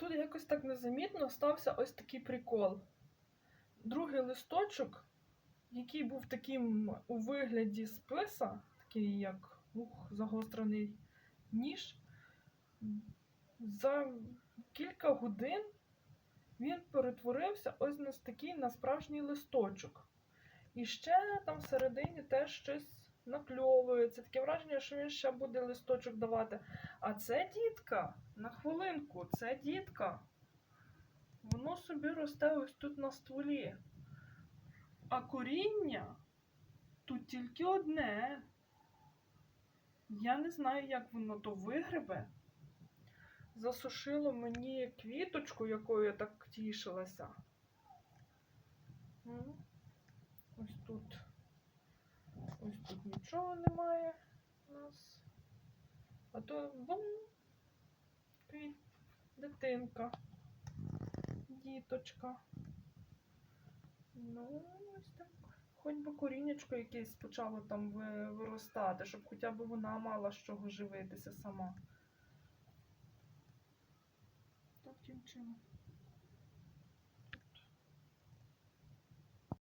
тут якось так незамітно стався ось такий прикол. Другий листочок, який був таким у вигляді списа, такий як ух, загострений ніж, за кілька годин він перетворився ось на такий на справжній листочок. І ще там всередині теж щось накльовується. Таке враження, що він ще буде листочок давати. А це дітка, на хвилинку, це дітка. Воно собі росте ось тут на стволі. А коріння тут тільки одне. Я не знаю, як воно то вигребе. Засушило мені квіточку, якою я так тішилася. М. Ось тут. Ось тут нічого немає у нас. А то бум. Квіт. Дитинка. Діточка. Ну, ось так. Хоч би корінечко якесь почало там виростати, щоб хоча б вона мала з чого живитися сама. Таким чином.